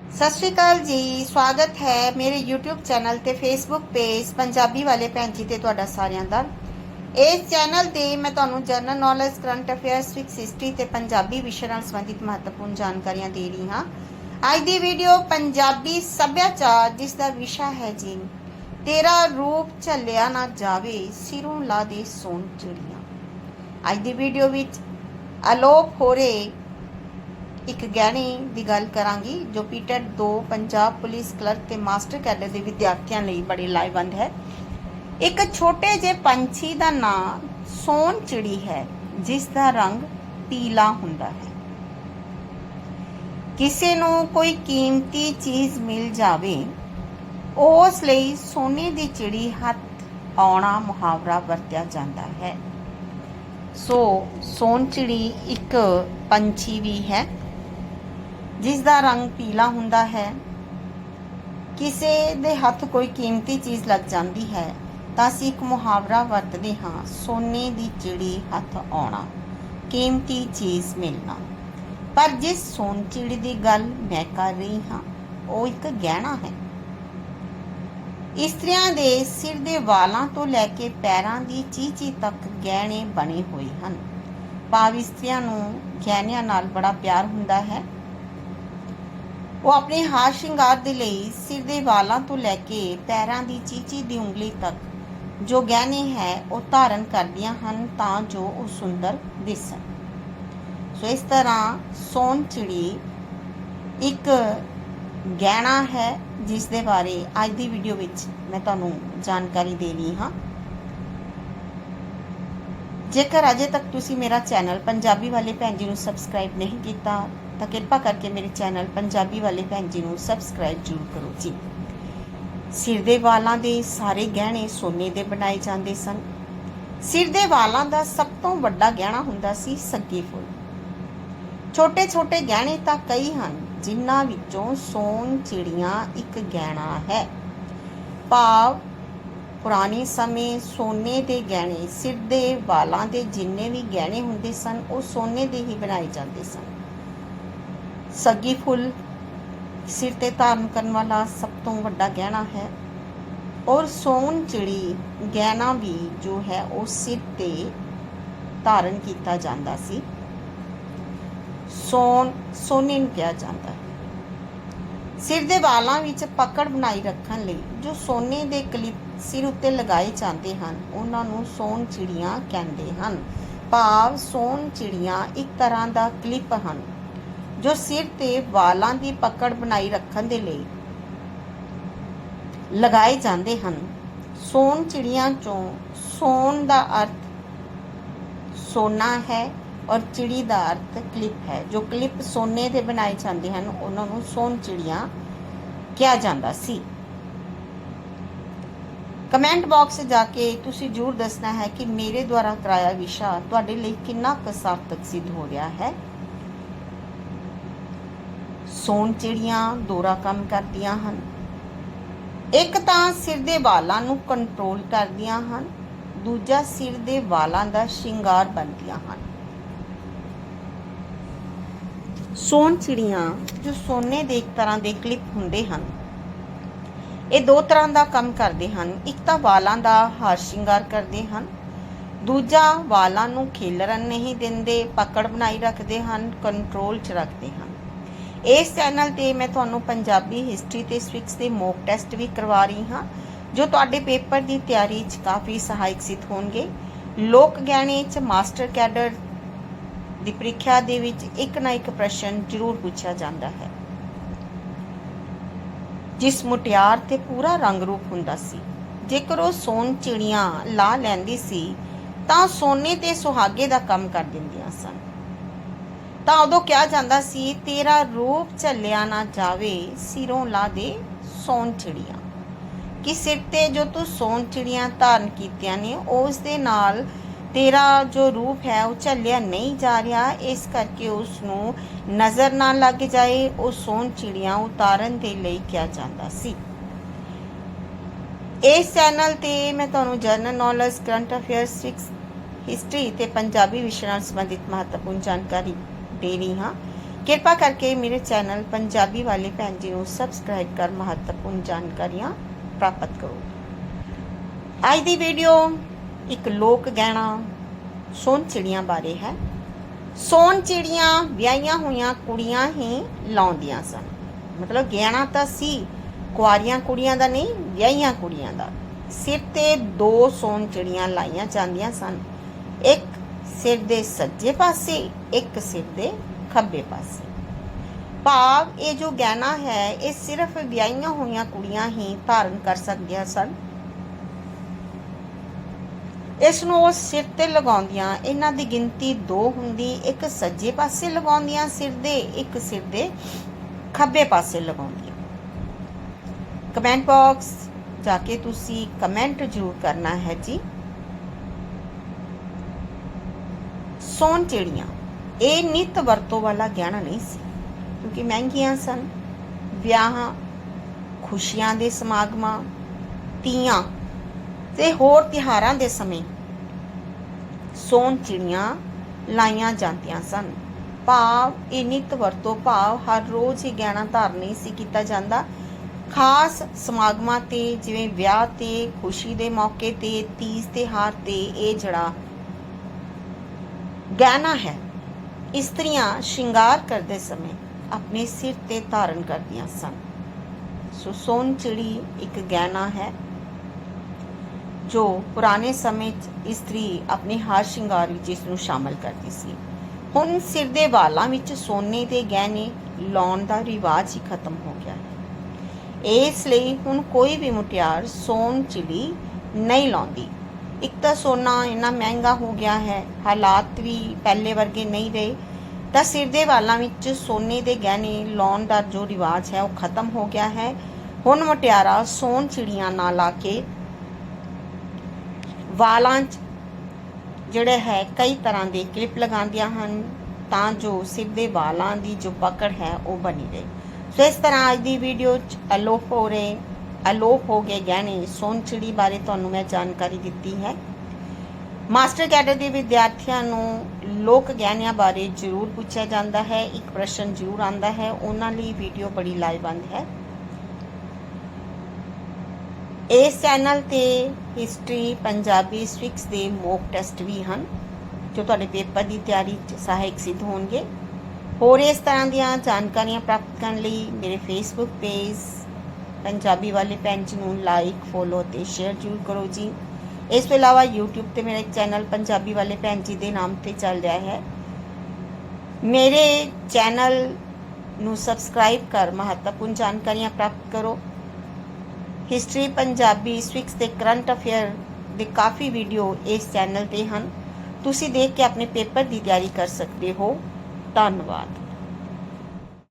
ਸਤਿ ਸ਼੍ਰੀ ਅਕਾਲ ਜੀ, ਸਵਾਗਤ ਹੈ ਮੇਰੇ YouTube ਚੈਨਲ ਤੇ Facebook ਪੇਜ ਪੰਜਾਬੀ ਵਾਲੇ ਭੈਣ ਜੀ ਤੇ ਤੁਹਾਡਾ ਸਾਰਿਆਂ ਦਾ। ਇਸ ਚੈਨਲ ਤੇ ਮੈਂ ਤੁਹਾਨੂੰ ਜਨਰਲ ਨੌਲੇਜ ਕਰੰਟ ਅਫੇਅਰਸ ਵਿੱਚ ਹਿਸਟਰੀ ਤੇ ਪੰਜਾਬੀ ਵਿਸ਼ੇ ਨਾਲ ਸੰਬੰਧਿਤ ਮਹੱਤਵਪੂਰਨ ਜਾਣਕਾਰੀਆਂ ਦੇ ਰਹੀ ਹਾਂ। ਅੱਜ ਦੀ ਵੀਡੀਓ ਪੰਜਾਬੀ ਸੱਭਿਆਚਾਰ, ਜਿਸ ਦਾ ਵਿਸ਼ਾ ਹੈ ਜੀ, ਤੇਰਾ ਰੂਪ ਝੱਲਿਆ ਨਾ ਜਾਵੇ, ਸਿਰੋਂ ਲਾ ਦੇ ਸੋਨ ਚਿੜੀਆਂ। ਅੱਜ ਦੀ ਵੀਡੀਓ ਵਿੱਚ ਅਲੋਪ ਹੋ ਰਹੇ ਇੱਕ ਗਹਿਣੇ ਦੀ ਗੱਲ ਕਰਾਂਗੀ ਜੋ ਪੀਟਰ 2 ਪੰਜਾਬ ਪੁਲਿਸ ਕਲਰਕ ਤੇ ਮਾਸਟਰ ਕੈਡਰ ਦੇ ਵਿਦਿਆਰਥੀਆਂ ਲਈ ਬੜੀ ਲਾਹੇਵੰਦ ਹੈ। ਇੱਕ ਛੋਟੇ ਜਿਹੇ ਪੰਛੀ ਦਾ ਨਾਂ ਸੋਨ ਚਿੜੀ ਹੈ, ਜਿਸ ਦਾ ਰੰਗ ਪੀਲਾ ਹੁੰਦਾ ਹੈ। ਕਿਸੇ ਨੂੰ ਕੋਈ ਕੀਮਤੀ ਚੀਜ਼ ਮਿਲ ਜਾਵੇ, ਉਸ ਲਈ ਸੋਨੇ ਦੀ ਚਿੜੀ ਹੱਥ ਆਉਣਾ ਮੁਹਾਵਰਾ ਵਰਤਿਆ ਜਾਂਦਾ ਹੈ। ਸੋ ਸੋਨ ਚਿੜੀ ਇੱਕ ਪੰਛੀ ਵੀ ਹੈ। ਜਿਸ ਦਾ ਰੰਗ ਪੀਲਾ ਹੁੰਦਾ ਹੈ, ਕਿਸੇ ਦੇ ਹੱਥ ਕੋਈ ਕੀਮਤੀ ਚੀਜ਼ ਲੱਗ ਜਾਂਦੀ ਹੈ, ਤਾਂ ਅਸੀਂ ਇੱਕ ਮੁਹਾਵਰਾ ਵਰਤਦੇ ਹਾਂ, ਸੋਨੇ ਦੀ ਚਿੜੀ ਹੱਥ ਆਉਣਾ, ਕੀਮਤੀ ਚੀਜ਼ ਮਿਲਣਾ। ਪਰ ਜਿਸ ਸੋਨ ਚਿੜੀ ਦੀ ਗੱਲ ਮੈਂ ਕਰ ਰਹੀ ਹਾਂ, ਉਹ ਇੱਕ ਗਹਿਣਾ ਹੈ। ਇਸਤਰੀਆਂ ਦੇ ਸਿਰ ਦੇ ਵਾਲਾਂ ਤੋਂ ਲੈ ਕੇ ਪੈਰਾਂ ਦੀ ਚੀਚੀ ਤੱਕ ਗਹਿਣੇ ਬਣੇ ਹੋਏ ਹਨ। ਭਾਵ ਇਸਤਰੀਆਂ ਨੂੰ ਗਹਿਣਿਆਂ ਨਾਲ ਬੜਾ ਪਿਆਰ ਹੁੰਦਾ ਹੈ। ਉਹ ਆਪਣੇ ਹਾਰ ਸ਼ਿੰਗਾਰ ਦੇ ਲਈ ਸਿਰ ਦੇ ਵਾਲਾਂ ਤੋਂ ਲੈ ਕੇ ਪੈਰਾਂ ਦੀ ਚੀਚੀ ਦੀ ਉਂਗਲੀ ਤੱਕ ਜੋ ਗਹਿਣੇ ਹੈ, ਉਹ ਧਾਰਨ ਕਰਦੀਆਂ ਹਨ ਤਾਂ ਜੋ ਉਹ ਸੁੰਦਰ ਦਿਸਣ। ਸੋ ਇਸ ਤਰ੍ਹਾਂ ਸੋਨ ਚਿੜੀ ਇੱਕ ਗਹਿਣਾ ਹੈ ਜਿਸ ਦੇ ਬਾਰੇ ਅੱਜ ਦੀ ਵੀਡੀਓ ਵਿੱਚ ਮੈਂ ਤੁਹਾਨੂੰ ਜਾਣਕਾਰੀ ਦੇ ਰਹੀ ਹਾਂ। ਜੇਕਰ ਅਜੇ ਤੱਕ ਤੁਸੀਂ ਮੇਰਾ ਚੈਨਲ ਪੰਜਾਬੀ ਵਾਲੇ ਭੈਣ ਜੀ ਨੂੰ ਸਬਸਕ੍ਰਾਈਬ ਨਹੀਂ ਕੀਤਾ ਤਾਂ ਕਿਰਪਾ ਕਰਕੇ ਮੇਰੇ ਚੈਨਲ ਪੰਜਾਬੀ ਵਾਲੇ ਭੈਣ ਜੀ ਨੂੰ ਸਬਸਕ੍ਰਾਈਬ ਜ਼ਰੂਰ ਕਰੋ ਜੀ। ਸਿਰ ਦੇ ਵਾਲਾਂ ਦੇ ਸਾਰੇ ਗਹਿਣੇ ਸੋਨੇ ਦੇ ਬਣਾਏ ਜਾਂਦੇ ਸਨ। ਸਿਰ ਦੇ ਵਾਲਾਂ ਦਾ ਸਭ ਤੋਂ ਵੱਡਾ ਗਹਿਣਾ ਹੁੰਦਾ ਸੀ ਸੱਗੀ ਫੁੱਲ। ਛੋਟੇ ਛੋਟੇ ਗਹਿਣੇ ਤਾਂ ਕਈ ਹਨ, ਜਿਨ੍ਹਾਂ ਵਿੱਚੋਂ ਸੋਨ ਚਿੜੀਆਂ ਇੱਕ ਗਹਿਣਾ ਹੈ। ਭਾਵ, ਪੁਰਾਣੇ ਸਮੇਂ ਸੋਨੇ ਦੇ ਗਹਿਣੇ ਸਿਰ ਦੇ ਵਾਲਾਂ ਦੇ ਜਿੰਨੇ ਵੀ ਗਹਿਣੇ ਹੁੰਦੇ ਸਨ, ਉਹ ਸੋਨੇ ਦੇ ਹੀ ਬਣਾਏ ਜਾਂਦੇ ਸਨ। ਸੱਗੀ ਫੁੱਲ ਸਿਰ ਤੇ ਧਾਰਨ ਕਰਨ ਵਾਲਾ ਸਭ ਤੋਂ ਵੱਡਾ ਗਹਿਣਾ ਹੈ। ਔਰ ਸੋਨ ਚਿੜੀ ਗਹਿਣਾ ਵੀ ਜੋ ਹੈ, ਉਹ ਸਿਰ ਤੇ ਧਾਰਨ ਕੀਤਾ ਜਾਂਦਾ ਸੀ। ਸੋਨ ਸੋਨੇ ਨੂੰ ਕਿਹਾ ਜਾਂਦਾ ਹੈ। ਸਿਰ ਦੇ ਵਾਲਾਂ ਵਿੱਚ ਪਕੜ ਬਣਾਈ ਰੱਖਣ ਲਈ ਜੋ ਸੋਨੇ ਦੇ ਕਲਿੱਪ ਸਿਰ ਉੱਤੇ ਲਗਾਏ ਜਾਂਦੇ ਹਨ, ਉਹਨਾਂ ਨੂੰ ਸੋਨ ਚਿੜੀਆਂ ਕਹਿੰਦੇ ਹਨ। ਭਾਵ ਸੋਨ ਚਿੜੀਆਂ ਇੱਕ ਤਰ੍ਹਾਂ ਦਾ ਕਲਿੱਪ ਹਨ। ਜੋ ਸਿਰ ਤੇ ਵਾਲਾਂ ਦੀ ਪਕੜ ਬਣਾਈ ਰੱਖਣ ਦੇ ਲਈ ਲਗਾਏ ਜਾਂਦੇ ਹਨ। ਸੋਨ ਚਿੜੀਆਂ ਚੋਂ ਸੋਨ ਦਾ ਅਰਥ ਸੋਨਾ ਹੈ ਔਰ ਚਿੜੀ ਦਾ ਅਰਥ ਕਲਿੱਪ ਹੈ। ਜੋ ਕਲਿੱਪ ਸੋਨੇ ਦੇ ਬਣਾਏ ਜਾਂਦੇ ਹਨ, ਉਹਨਾਂ ਨੂੰ ਸੋਨ ਚਿੜੀਆਂ ਕਿਹਾ ਜਾਂਦਾ ਸੀ। ਕਮੈਂਟ ਬਾਕਸ 'ਚ ਜਾ ਕੇ ਤੁਸੀਂ ਜਰੂਰ ਦੱਸਣਾ ਹੈ ਕਿ ਮੇਰੇ ਦੁਆਰਾ ਕਰਾਇਆ ਵਿਸ਼ਾ ਤੁਹਾਡੇ ਲਈ ਕਿੰਨਾ ਕੁ ਸਾਰਥਕ ਸਿੱਧ ਹੋ ਰਿਹਾ ਹੈ। ਸੋਨ ਚਿੜੀਆਂ ਦੋਰਾ ਕੰਮ ਕਰਦੀਆਂ ਹਨ। ਇੱਕ ਤਾਂ ਸਿਰ ਦੇ ਵਾਲਾਂ ਨੂੰ ਕੰਟਰੋਲ ਕਰਦੀਆਂ ਹਨ, ਦੂਜਾ ਸਿਰ ਦੇ ਵਾਲਾਂ ਦਾ ਸ਼ਿੰਗਾਰ ਬਣਦੀਆਂ ਹਨ। ਸੋਨ ਚਿੜੀਆਂ ਜੋ ਸੋਨੇ ਦੇ ਇੱਕ ਤਰ੍ਹਾਂ ਦੇ ਕਲਿੱਪ ਹੁੰਦੇ ਹਨ, ਇਹ ਦੋ ਤਰ੍ਹਾਂ ਦਾ ਕੰਮ ਕਰਦੇ ਹਨ। ਇੱਕ ਤਾਂ ਵਾਲਾਂ ਦਾ ਹਾਰ ਸ਼ਿੰਗਾਰ ਕਰਦੇ ਹਨ, ਦੂਜਾ ਵਾਲਾਂ ਨੂੰ ਖਿਲਰਨ ਨਹੀਂ ਦਿੰਦੇ, ਪਕੜ ਬਣਾਈ ਰੱਖਦੇ ਹਨ ਕੰਟਰੋਲ 'ਚ ਰੱਖਦੇ ਹਨ। ਇਸ ਚੈਨਲ ਤੇ ਮੈਂ ਤੁਹਾਨੂੰ ਪੰਜਾਬੀ ਹਿਸਟਰੀ ਤੇ ਸਵਿਕਸ ਦੇ ਮੌਕ ਟੈਸਟ ਵੀ ਕਰਵਾ ਰਹੀ ਹਾਂ, ਜੋ ਤੁਹਾਡੇ ਪੇਪਰ ਦੀ ਤਿਆਰੀ 'ਚ ਕਾਫੀ ਸਹਾਇਕ ਸਿੱਧ ਹੋਣਗੇ। ਲੋਕ ਗਿਆਨੀ 'ਚ ਮਾਸਟਰ ਕੈਡਰ ਦੀ ਪ੍ਰੀਖਿਆ ਦੇ ਵਿੱਚ ਇੱਕ ਨਾ ਇੱਕ ਪ੍ਰਸ਼ਨ ਜ਼ਰੂਰ ਪੁੱਛਿਆ ਜਾਂਦਾ ਹੈ। ਜਿਸ ਮੁਟਿਆਰ ਤੇ ਪੂਰਾ ਰੰਗ ਰੂਪ ਹੁੰਦਾ ਸੀ। ਜੇਕਰ ਉਹ ਸੋਨ ਚਿੜੀਆਂ ਲਾ ਲੈਂਦੀ ਸੀ, ਤਾਂ ਸੋਨੇ ਤੇ ਸੁਹਾਗੇ ਦਾ ਕੰਮ ਕਰ ਦਿੰਦੀਆਂ ਸਨ। ਤਾਂ ਉਦੋਂ ਕਿਹਾ ਜਾਂਦਾ ਸੀ, ਤੇਰਾ ਰੂਪ ਝੱਲਿਆ ਨਾ ਜਾਵੇ, ਸਿਰੋਂ ਲਾ ਦੇ ਸੋਨ ਚਿੜੀਆਂ। ਕਿ ਸਿਰ ਤੇ ਜੋ ਤੂੰ ਸੋਨ ਚਿੜੀਆਂ ਧਾਰਨ ਕੀਤੀਆਂ ਨੇ, ਉਸ ਦੇ ਨਾਲ ਤੇਰਾ ਜੋ ਰੂਪ ਹੈ, ਉਹ ਝੱਲਿਆ ਨਹੀਂ ਜਾ ਰਿਹਾ। ਇਸ ਕਰਕੇ ਉਸ ਨੂੰ ਨਜ਼ਰ ਨਾ ਲੱਗ ਜਾਏ, ਉਹ ਸੋਨ ਚਿੜੀਆਂ ਉਤਾਰਨ ਦੇ ਲਈ ਕਿਹਾ ਜਾਂਦਾ ਸੀ। ਇਸ ਚੈਨਲ ਤੇ ਮੈਂ ਤੁਹਾਨੂੰ ਜਨਰਲ ਨੌਲੇਜ ਕਰੰਟ ਅਫੇਅਰਸ ਫਿਕਸ ਹਿਸਟਰੀ ਤੇ ਪੰਜਾਬੀ ਵਿਸ਼ੇ ਨਾਲ ਸੰਬੰਧਿਤ ਮਹੱਤਵਪੂਰਨ ਜਾਣਕਾਰੀ ਦੇ ਰਹੀ ਹਾਂ। ਕਿਰਪਾ ਕਰਕੇ ਮੇਰੇ ਚੈਨਲ ਪੰਜਾਬੀ ਵਾਲੇ ਭੈਣ ਜੀ ਨੂੰ ਸਬਸਕ੍ਰਾਈਬ ਕਰ ਮਹੱਤਵਪੂਰਨ ਜਾਣਕਾਰੀਆਂ ਪ੍ਰਾਪਤ ਕਰੋ। ਅੱਜ ਦੀ ਵੀਡੀਓ ਇੱਕ ਲੋਕ ਗਹਿਣਾ ਸੋਨ ਚਿੜੀਆਂ ਬਾਰੇ ਹੈ। ਸੋਨ ਚਿੜੀਆਂ ਵਿਆਹੀਆਂ ਹੋਈਆਂ ਕੁੜੀਆਂ ਹੀ ਲਾਉਂਦੀਆਂ ਸਨ। ਮਤਲਬ ਗਹਿਣਾ ਤਾਂ ਸੀ, ਕੁਆਰੀਆਂ ਕੁੜੀਆਂ ਦਾ ਨਹੀਂ, ਵਿਆਹੀਆਂ ਕੁੜੀਆਂ ਦਾ। ਸਿਰ ਤੇ ਦੋ ਸੋਨ ਚਿੜੀਆਂ ਲਾਈਆਂ ਜਾਂਦੀਆਂ ਸਨ। ਇੱਕ ਸਿਰ ਦੇ ਸੱਜੇ ਪਾਸੇ, ਇੱਕ ਸਿਰ ਦੇ ਖੱਬੇ ਪਾਸੇ। ਭਾਵ ਇਹ ਜੋ ਗਹਿਣਾ ਹੈ, ਇਹ ਸਿਰਫ ਵਿਆਹੀਆਂ ਹੋਈਆਂ ਕੁੜੀਆਂ ਹੀ ਧਾਰਨ ਕਰ ਸਕਦੀਆਂ ਸਨ। ਇਸ ਨੂੰ ਉਹ ਸਿਰ ਤੇ ਲਗਾਉਂਦੀਆਂ, ਇਹਨਾਂ ਦੀ ਗਿਣਤੀ ਦੋ ਹੁੰਦੀ, ਇੱਕ ਸੱਜੇ ਪਾਸੇ ਲਗਾਉਂਦੀਆਂ ਸਿਰ ਦੇ, ਇੱਕ ਸਿਰ ਦੇ ਖੱਬੇ ਪਾਸੇ ਲਗਾਉਂਦੀਆਂ। ਕਮੈਂਟ ਬਾਕਸ ਜਾ ਕੇ ਤੁਸੀਂ ਕਮੈਂਟ ਜ਼ਰੂਰ ਕਰਨਾ ਹੈ ਜੀ। ਸੋਨ ਚਿੜੀਆਂ। ਇਹ ਨਿਤ ਵਰਤੋਂ ਵਾਲਾ ਗਹਿਣਾ ਨਹੀਂ ਸੀ। ਕਿਉਂਕਿ ਮਹਿੰਗੀਆਂ ਸਨ, ਵਿਆਹਾਂ, ਖੁਸ਼ੀਆਂ ਦੇ ਸਮਾਗਮਾਂ, ਤੀਆਂ ਤੇ ਹੋਰ ਤਿਹਾਰਾਂ ਦੇ ਸਮੇਂ ਸੋਨ ਚਿੜੀਆਂ ਲਾਈਆਂ ਜਾਂਦੀਆਂ ਸਨ। ਭਾਵ, ਇਹ ਨਿਤ ਵਰਤੋਂ ਭਾਵ ਹਰ ਰੋਜ਼ ਹੀ ਗਹਿਣਾ ਧਾਰਨ ਨਹੀਂ ਸੀ ਕੀਤਾ ਜਾਂਦਾ। ਖਾਸ ਸਮਾਗਮਾਂ ਤੇ, ਜਿਵੇਂ ਵਿਆਹ ਤੇ, ਖੁਸ਼ੀ ਦੇ ਮੌਕੇ ਤੇ, ਤੀਜ ਤਿਹਾਰ ਤੇ ਇਹ ਜਿਹੜਾ ਗਹਿਣਾ ਹੈ। ਇਸਤਰੀਆਂ ਸ਼ਿੰਗਾਰ ਕਰਦੇ ਸਮੇਂ ਆਪਣੇ ਸਿਰ ਤੇ ਧਾਰਨ ਕਰਦੀਆਂ ਸਨ। ਸੋ ਸੋਨ ਚਿੜੀ ਇੱਕ ਗਹਿਣਾ ਹੈ, ਜੋ ਪੁਰਾਣੇ ਸਮੇਂ 'ਚ ਇਸਤਰੀ ਆਪਣੇ ਹਾਰ ਸ਼ਿੰਗਾਰ ਵਿੱਚ ਇਸ ਨੂੰ ਸ਼ਾਮਲ ਕਰਦੀ ਸੀ। ਹੁਣ ਸਿਰ ਦੇ ਵਾਲਾਂ ਵਿੱਚ ਸੋਨੇ ਦੇ ਗਹਿਣੇ ਲਾਉਣ ਦਾ ਰਿਵਾਜ ਹੀ ਖਤਮ ਹੋ ਗਿਆ ਹੈ। ਇਸ ਲਈ ਹੁਣ ਕੋਈ ਵੀ ਮੁਟਿਆਰ ਸੋਨ ਚਿੜੀ ਨਹੀਂ ਲਾਉਂਦੀ। ਇੱਕ ਤਾਂ ਸੋਨਾ ਇੰਨਾ ਮਹਿੰਗਾ ਹੋ ਗਿਆ ਹੈ, ਹਾਲਾਤ ਵੀ ਪਹਿਲੇ ਵਰਗੇ ਨਹੀਂ ਰਹੇ। ਤਾਂ ਸਿਰ ਦੇ ਵਾਲਾਂ ਵਿੱਚ ਸੋਨੇ ਦੇ ਗਹਿਣੇ ਲਾਉਣ ਦਾ ਜੋ ਰਿਵਾਜ ਹੈ, ਉਹ ਖਤਮ ਹੋ ਗਿਆ ਹੈ। ਹੁਣ ਮੁਟਿਆਰਾ ਸੋਨ ਚਿੜੀਆਂ ਨਾਲ ਲਾ ਕੇ ਵਾਲਾਂ 'ਚ ਜਿਹੜੇ ਹੈ, ਕਈ ਤਰ੍ਹਾਂ ਦੇ ਕਲਿੱਪ ਲਗਾਉਂਦੀਆਂ ਹਨ, ਤਾਂ ਜੋ ਸਿਰ ਦੇ ਵਾਲਾਂ ਦੀ ਜੋ ਪਕੜ ਹੈ, ਉਹ ਬਣੀ ਰਹੇ। ਸੋ ਇਸ ਤਰ੍ਹਾਂ ਅੱਜ ਦੀ ਵੀਡੀਓ 'ਚ ਅਲੋਪ ਹੋ ਰਹੇ ਅਲੋਪ ਹੋ ਗਏ ਗਹਿਣੇ ਸੋਨ ਚਿੜੀ ਬਾਰੇ ਤੁਹਾਨੂੰ ਮੈਂ ਜਾਣਕਾਰੀ ਦਿੱਤੀ ਹੈ। ਮਾਸਟਰ ਕੈਡਰ ਦੇ ਵਿਦਿਆਰਥੀਆਂ ਨੂੰ ਲੋਕ ਗਹਿਣਿਆਂ ਬਾਰੇ ਜ਼ਰੂਰ ਪੁੱਛਿਆ ਜਾਂਦਾ ਹੈ, ਇੱਕ ਪ੍ਰਸ਼ਨ ਜ਼ਰੂਰ ਆਉਂਦਾ ਹੈ, ਉਹਨਾਂ ਲਈ ਵੀਡੀਓ ਬੜੀ ਲਾਹੇਵੰਦ ਹੈ। ਇਸ ਚੈਨਲ ਤੇ ਹਿਸਟਰੀ ਪੰਜਾਬੀ ਸਟ੍ਰਿਕਸ ਦੇ ਮੋਕ ਟੈਸਟ ਵੀ ਹਨ, ਜੋ ਤੁਹਾਡੇ ਪੇਪਰ ਦੀ ਤਿਆਰੀ 'ਚ ਸਹਾਇਕ ਸਿੱਧ ਹੋਣਗੇ। ਹੋਰ ਇਸ ਤਰ੍ਹਾਂ ਦੀਆਂ ਜਾਣਕਾਰੀਆਂ ਪ੍ਰਾਪਤ ਕਰਨ ਲਈ ਮੇਰੇ ਫੇਸਬੁੱਕ ਪੇਜ ਪੰਜਾਬੀ ਵਾਲੇ ਭੈਣ ਜੀ ਨੂੰ ਲਾਈਕ ਫੋਲੋ ਤੇ ਸ਼ੇਅਰ ਜ਼ਰੂਰ ਕਰੋ ਜੀ। ਇਸ ਤੋਂ ਇਲਾਵਾ YouTube ਤੇ ਮੇਰਾ ਇੱਕ ਚੈਨਲ ਪੰਜਾਬੀ ਵਾਲੇ ਭੈਣ ਜੀ ਦੇ ਨਾਮ ਤੇ ਚੱਲ ਰਿਹਾ ਹੈ। ਮੇਰੇ ਚੈਨਲ ਨੂੰ ਸਬਸਕ੍ਰਾਈਬ ਕਰ ਮਹੱਤਵਪੂਰਨ ਜਾਣਕਾਰੀਆਂ ਪ੍ਰਾਪਤ ਕਰੋ। ਹਿਸਟਰੀ ਪੰਜਾਬੀ ਸਵਿਕਸ ਤੇ ਕਰੰਟ ਅਫੇਅਰ ਦੇ ਕਾਫੀ ਵੀਡੀਓ ਇਸ ਚੈਨਲ ਤੇ ਹਨ। ਤੁਸੀਂ ਦੇਖ ਕੇ ਆਪਣੇ ਪੇਪਰ ਦੀ ਤਿਆਰੀ ਕਰ ਸਕਦੇ ਹੋ। ਧੰਨਵਾਦ।